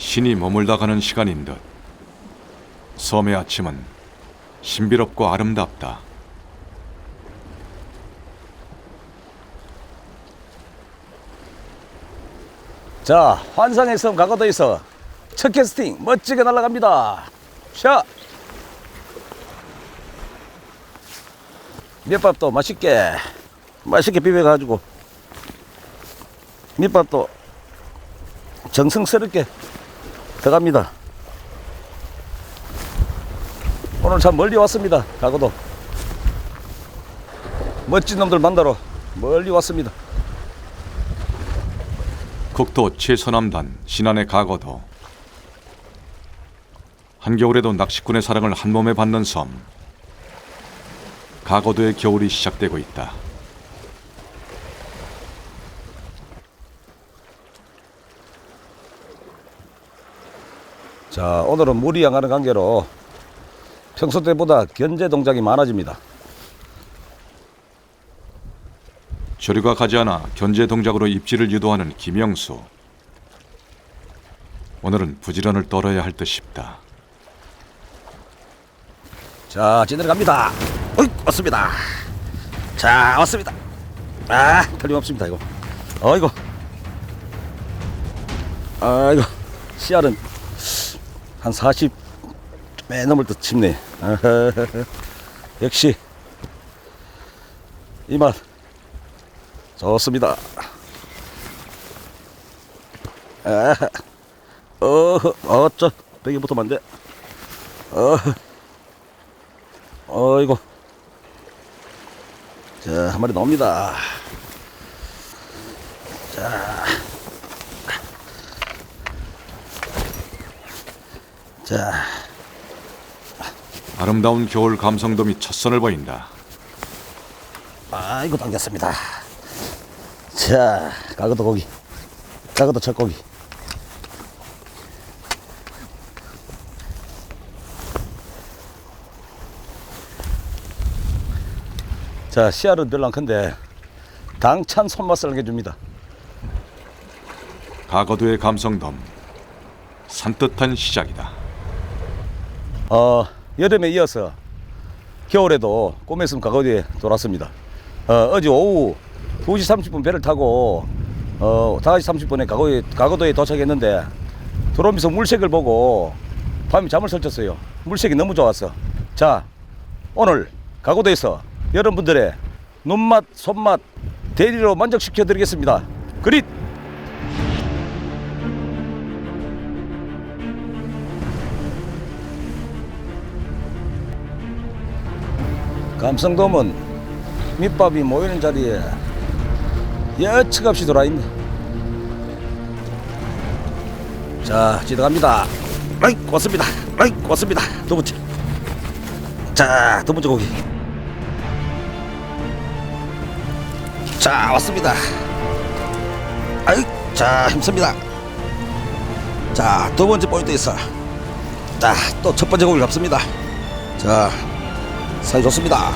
신이 머물다 가는 시간인 듯 섬의 아침은 신비롭고 아름답다. 자, 환상의 섬 가거도에서 첫 캐스팅 멋지게 날아갑니다. 샷! 밑밥도 맛있게, 맛있게 비벼가지고, 밑밥도 정성스럽게 들어갑니다. 오늘 참 멀리 왔습니다. 가거도. 멋진 놈들 만나러 멀리 왔습니다. 국토 최서남단 신안의 가거도 한겨울에도 낚시꾼의 사랑을 한 몸에 받는 섬 가거도의 겨울이 시작되고 있다. 자, 오늘은 물이 양하는 관계로 평소 때보다 견제 동작이 많아집니다. 조류가 가지 않아 견제 동작으로 입질을 유도하는 김영수. 오늘은 부지런을 떨어야 할 듯 싶다. 자, 지내러 갑니다. 어이, 왔습니다. 자, 왔습니다. 아, 틀림없습니다, 이거. 어이구. 아이고, 씨알은 한 40, 매 넘을 듯 칩네. 역시, 이 맛, 좋습니다. 아, 어, 어쩌, 안 돼. 어, 어이구. 자, 한 마리 나옵니다. 자. 자, 아름다운 겨울 감성돔이 첫 선을 보인다. 아이고, 당겼습니다. 자, 가거도 고기. 가거도 첫 고기. 자, 씨알은 별로 안 큰데, 당찬 손맛을 안겨줍니다. 가거도의 감성돔 산뜻한 시작이다. 어, 여름에 이어서 겨울에도 꿈했음 가거리에 돌았습니다. 어, 어제 오후 2시 30분 배를 타고 어, 5시 30분에 가거도에, 가거도에 도착했는데 들어오면서 물색을 보고 밤에 잠을 설쳤어요. 물색이 너무 좋았어. 자, 오늘 가거도에서 여러분들의 눈맛, 손맛 대리로 만족시켜 드리겠습니다. 그릿! 감성돔은 밑밥이 모이는 자리에 여측없이 돌아있네. 자, 지나갑니다. 아이, 왔습니다. 아이, 왔습니다. 두 번째. 자, 두 번째 고기. 자, 왔습니다. 아이, 자, 힘씁니다. 자, 두 번째 포인트 있어. 자, 또 첫 번째 고기 잡습니다. 자, 사이 좋습니다.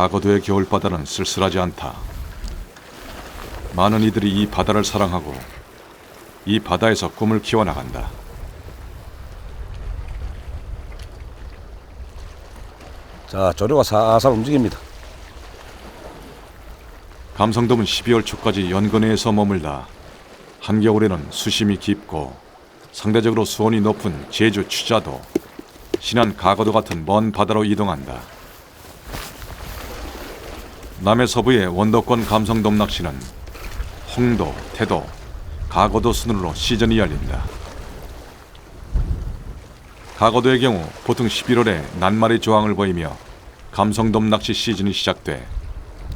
가거도의 겨울바다는 쓸쓸하지 않다. 많은 이들이 이 바다를 사랑하고 이 바다에서 꿈을 키워나간다. 자, 조류가 살살 움직입니다. 감성돔은 12월 초까지 연근해에서 머물다 한겨울에는 수심이 깊고 상대적으로 수온이 높은 제주 추자도, 신안 가거도 같은 먼 바다로 이동한다. 남해 서부의 원도권 감성 돔 낚시는 홍도, 태도, 가거도 순으로 시즌이 열린다. 가거도의 경우 보통 11월에 낱말의 조항을 보이며 감성돔 낚시 시즌이 시작돼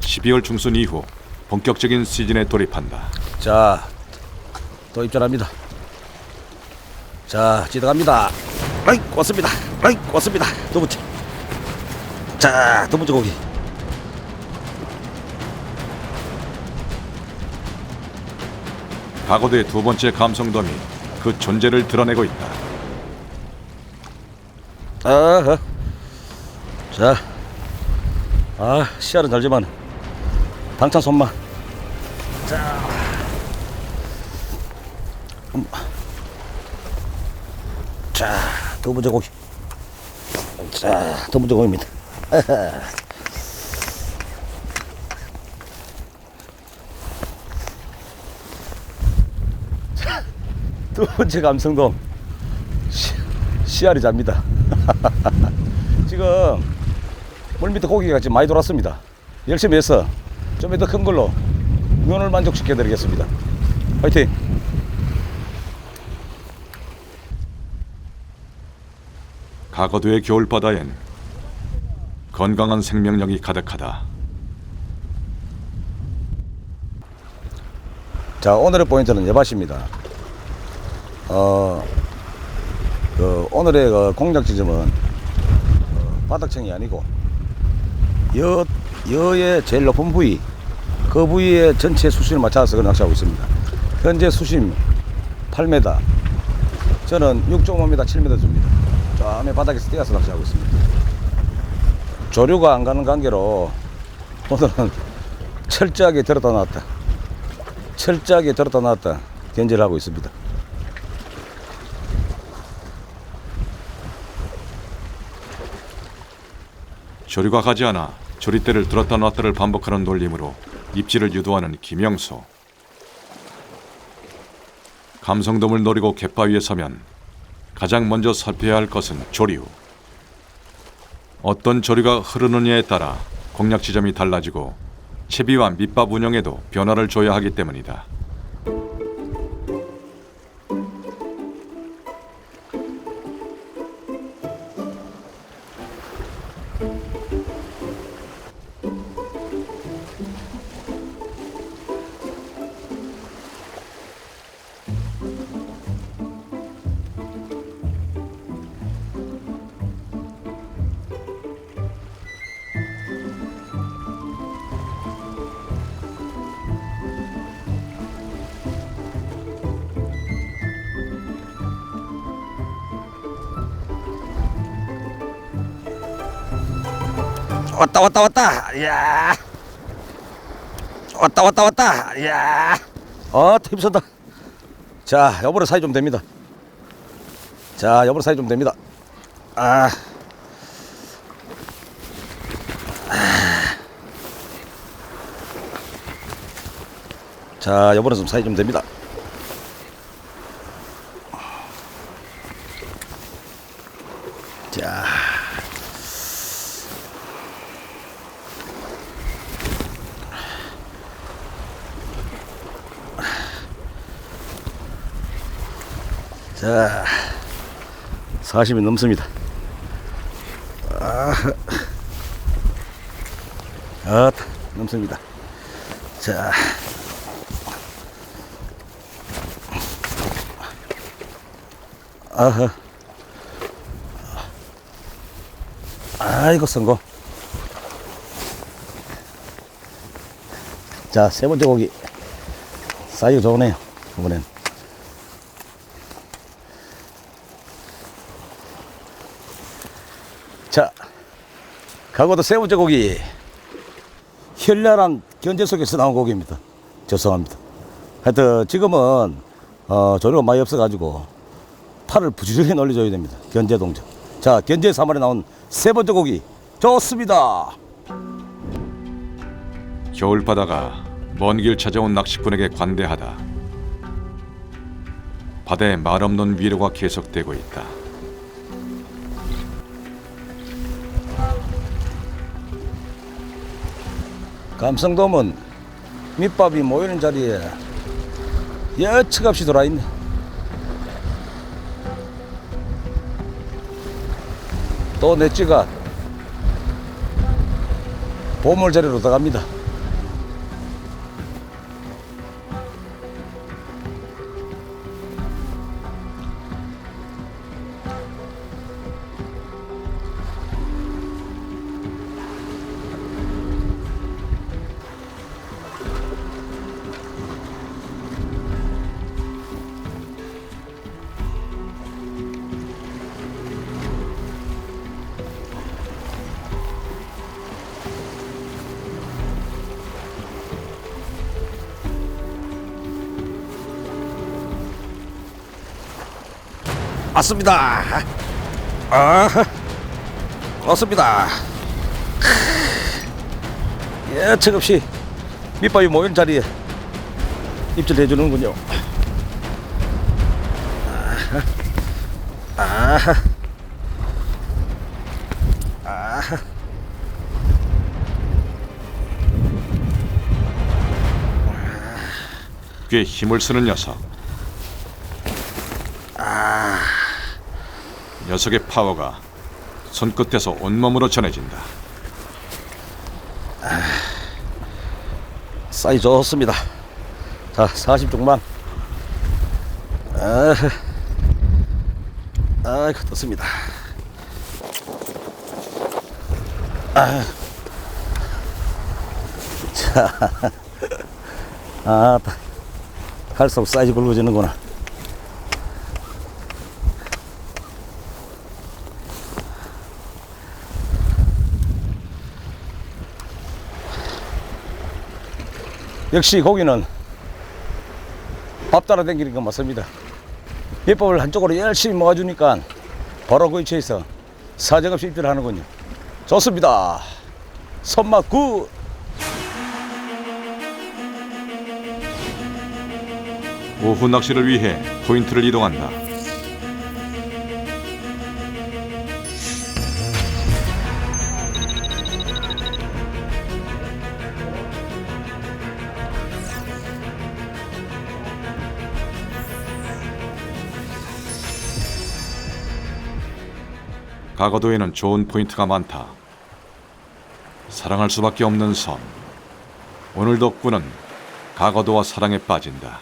12월 중순 이후 본격적인 시즌에 돌입한다. 자, 또 입절합니다. 자, 지나갑니다. 아이, 왔습니다. 아이, 왔습니다. 두 번째. 자, 두 번째 고기. 가거도의 두 번째 감성돔이 그 존재를 드러내고 있다. 아하. 자, 아, 씨알은 달지만 당찬 손만. 자, 음. 자, 두 번째 고기. 자, 두 번째 고기입니다. 두 번째 감성돔. 잡니다. 지금 물 밑에 고기가 지금 많이 돌았습니다. 열심히 해서 좀 더 큰 걸로 눈을 만족시켜 드리겠습니다. 화이팅! 가거도의 겨울바다엔 건강한 생명력이 가득하다. 자, 오늘의 포인트는 예밭입니다. 어, 그 오늘의 그 공략 지점은 어, 바닥층이 아니고 여, 여의 제일 높은 부위 그 부위의 전체 수심을 맞춰서 낚시하고 있습니다. 현재 수심 8m 저는 6.5m, 7m 줍니다. 저음에 바닥에서 뛰어서 낚시하고 있습니다. 조류가 안 가는 관계로 오늘은 철저하게 들었다 놨다. 철저하게 들었다 놨다 견제를 하고 있습니다. 조류가 가지 않아 조리대를 들었다 놨다를 반복하는 놀림으로 입질을 유도하는 김영수. 감성돔을 노리고 갯바위에 서면 가장 먼저 살펴야 할 것은 조류. 어떤 조류가 흐르느냐에 따라 공략 지점이 달라지고 채비와 밑밥 운영에도 변화를 줘야 하기 때문이다. 왔다 왔다 왔다. 야. 왔다 왔다 왔다. 야. 어, 힘선다. 자 여보로 사이 좀 됩니다. 자 여보로 사이 좀 됩니다. 아. 자, 여보는 좀 사이 좀 됩니다. 자, 자, 40이 넘습니다. 아, 아, 넘습니다. 자, 아하. 아이고, 성공. 자, 세 번째 고기. 사이즈 좋으네요, 이번엔. 자, 가고도 세 번째 고기. 현란한 견제 속에서 나온 고기입니다. 죄송합니다. 하여튼 지금은 어, 조류가 많이 없어가지고 팔을 부지런히 놀려줘야 됩니다. 견제 동작. 자, 견제 3월에 나온 세 번째 고기. 좋습니다. 겨울 바다가 먼 길 찾아온 낚시꾼에게 관대하다. 바다의 말없는 위로가 계속되고 있다. 감성돔은 밑밥이 모이는 자리에 여측없이 돌아있네. 또 넷찌가 보물 자리로 들어갑니다. 왔습니다. 아, 왔습니다. 예측 없이 밑밥이 모이는 자리에 입질해 주는군요. 아, 아, 꽤 힘을 쓰는 녀석. 녀석의 파워가 손끝에서 온몸으로 전해진다. 사이 좋습니다. 자, 40중만. 아, 아이고, 떴습니다. 아, 자, 아, 갈수록 사이즈 굵어지는구나. 역시 고기는 밥 따라 댕기는 건 맞습니다. 밑밥을 한쪽으로 열심히 모아주니까 바로 그 위치에서 사정없이 입질하는군요. 좋습니다. 손맛 굿! 오후 낚시를 위해 포인트를 이동한다. 가거도에는 좋은 포인트가 많다. 사랑할 수밖에 없는 섬. 오늘 덕분은 가거도와 사랑에 빠진다.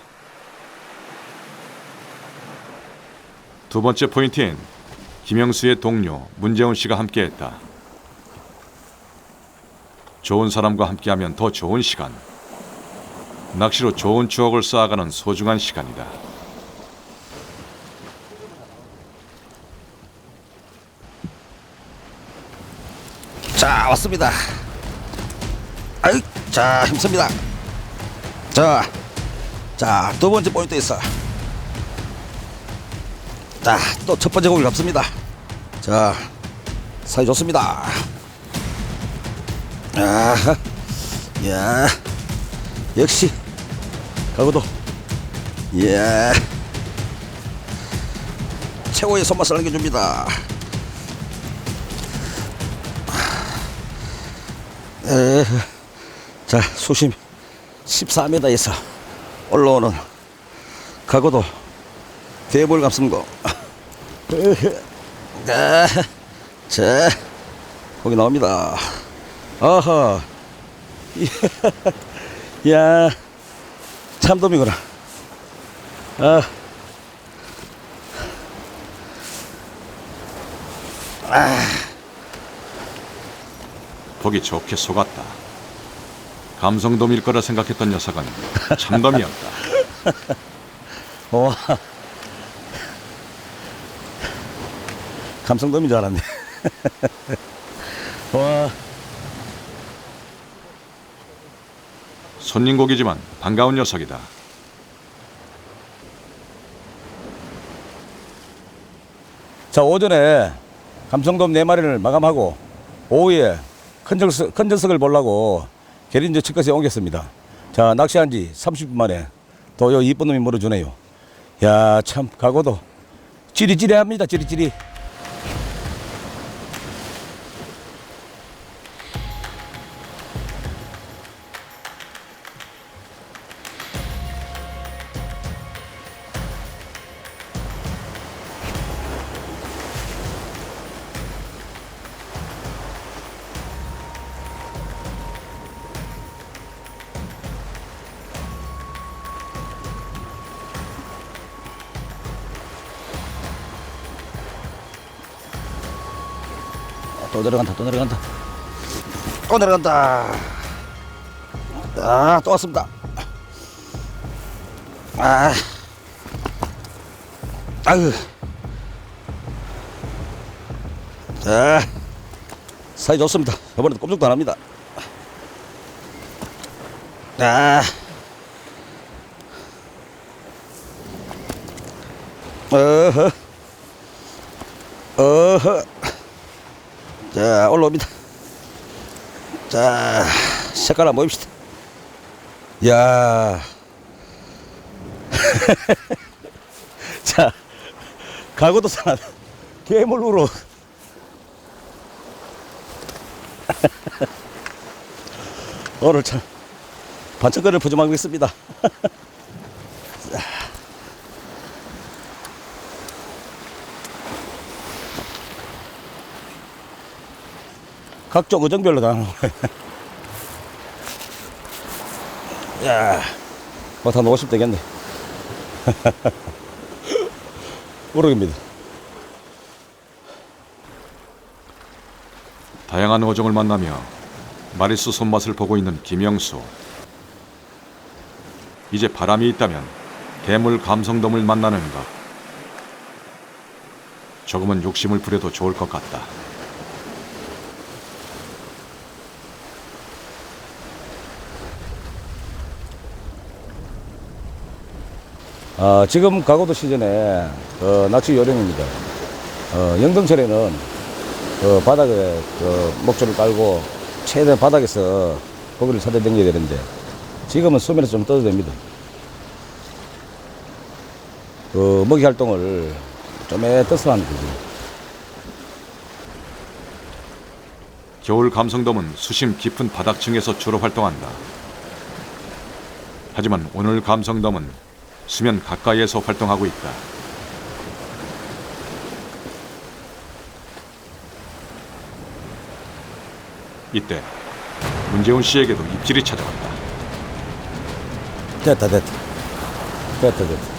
두 번째 포인트엔 김영수의 동료 문재훈 씨가 함께했다. 좋은 사람과 함께하면 더 좋은 시간. 낚시로 좋은 추억을 쌓아가는 소중한 시간이다. 자, 왔습니다. 아이, 자, 힘씁니다. 자, 자, 두 번째 포인트 있어. 자, 또 첫 번째 고기 잡습니다. 자, 사이 좋습니다. 아, 야, 역시 가고도, 예, 최고의 손맛을 남겨줍니다. 에, 자, 수심 14m에서 올라오는 가고도 대볼 감성도. 자, 자, 거기 나옵니다. 아하, 야, 참돔이구나. 아, 보기 좋게 속았다. 감성돔일 거라 생각했던 녀석은 참돔이었다. 와, 감성돔인 줄 알았네. 와. 손님 고기지만 반가운 녀석이다. 자 오전에 감성돔 네 마리를 마감하고 오후에 큰 녀석, 큰 녀석을 보려고 계린저 측까지 옮겼습니다. 자 낚시한 지 30분 만에 또 요 이쁜 놈이 물어주네요. 야, 참, 가고도 찌리찌리 합니다, 찌리찌리. 또 내려간다, 또 내려간다. 또 내려간다. 아, 또 왔습니다. 아, 아유. 자, 사이 좋습니다. 이번에도 꼼짝도 안 합니다. 아, 어허, 어허. 자, 올라옵니다. 자, 색깔 한번 보입시다. 야 자, 가고도 산 괴물으로. 오늘 참 반짝거리를 부정하고 있습니다. 각종 의정별로 다. 야, 뭐한 50 되겠네. 모르겠습니다. 다양한 어종을 만나며 마리수 손맛을 보고 있는 김영수. 이제 바람이 있다면 대물 감성돔을 만나는 것. 조금은 욕심을 부려도 좋을 것 같다. 아, 지금 가고도 시즌에 어, 낚시 요령입니다. 어, 영등철에는 어, 바닥에 그 목줄을 깔고 최대한 바닥에서 고기를 찾아당겨야 되는데 지금은 수면에서 좀 떠도 됩니다. 그 먹이 활동을 좀에 떠서 하는 거죠. 겨울 감성돔은 수심 깊은 바닥층에서 주로 활동한다. 하지만 오늘 감성돔은 수면 가까이에서 활동하고 있다. 이때 문재훈 씨에게도 입질이 찾아왔다. 됐다, 됐다. 됐다, 됐다.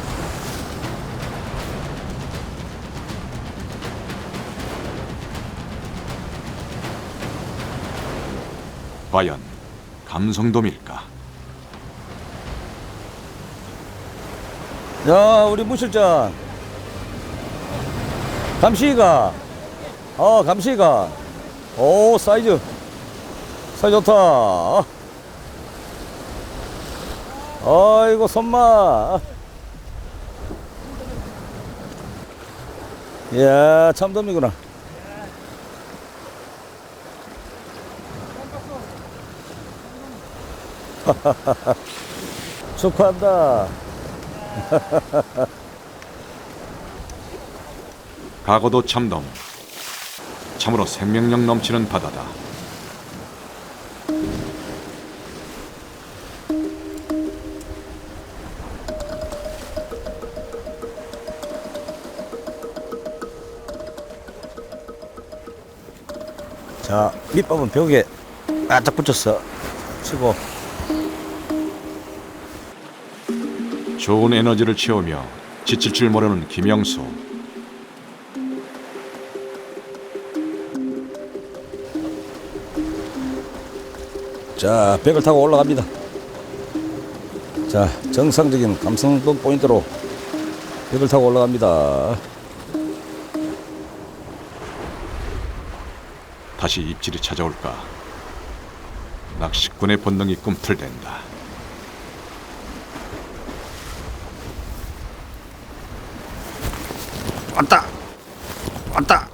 과연 감성돔일까? 야, 우리 무실장. 감시가. 어, 감시가. 오, 사이즈. 사이즈 좋다. 아이고, 손맛. 이야, 참돔이구나. 축하한다. 과거도 참돔. 참으로 생명력 넘치는 바다다. 자, 밑밥은 벽에 바짝 붙였어. 치고. 좋은 에너지를 채우며 지칠 줄 모르는 김영수. 자, 벽을 타고 올라갑니다. 자, 정상적인 감성동 포인트로 벽을 타고 올라갑니다. 다시 입질이 찾아올까? 낚시꾼의 본능이 꿈틀댄다. 왔다! 왔다!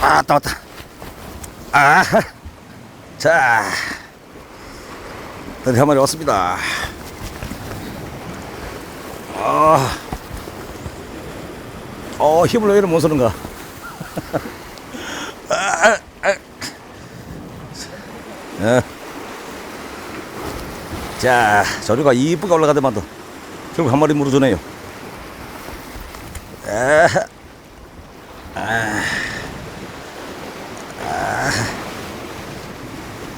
왔다, 왔다. 아, 자. 드디어 한 마리 왔습니다. 아, 어, 힘을 왜 이렇게 못 쓰는가? 아, 아. 어. 자, 조류가 이쁘게 올라가더만 도 결국 한 마리 물어주네요. 아, 아, 아,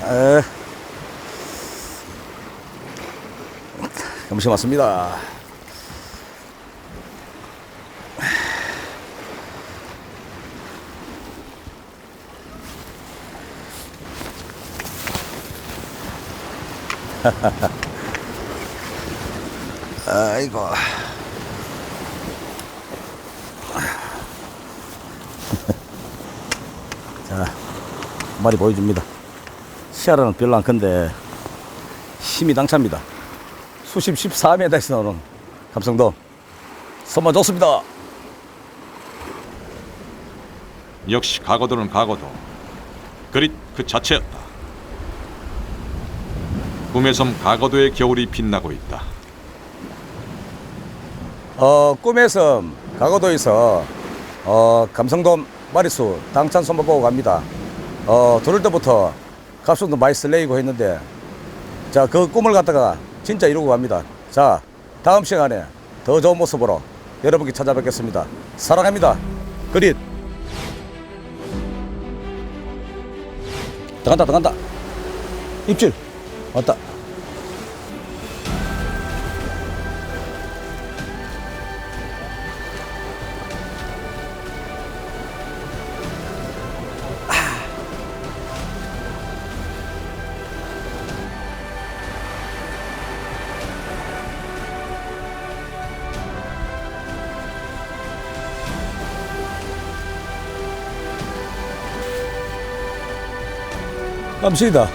아. 감시 맞습니다. 아이고. 자, 한 마리 보여줍니다. 시야라는 별로 안 큰데 힘이 당차입니다. 수심 14m에서 나오는 감성도 선마 좋습니다. 역시 가거도는 가거도 그릿 그 자체였다. 꿈의 섬 가거도의 겨울이 빛나고 있다. 어, 꿈의 섬 가고도에서 어, 감성돔 마리수 당찬 선마 보고 갑니다. 어, 들을 때부터 값수도 많이 설레이고 했는데 자, 그 꿈을 갖다가 진짜 이루고 갑니다. 자, 다음 시간에 더 좋은 모습으로 여러분께 찾아뵙겠습니다. 사랑합니다. 그릿. 들어간다, 들어간다. 입질. 왔다. 감시다.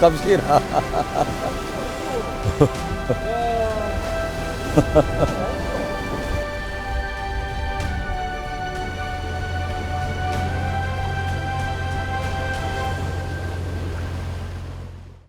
감시라.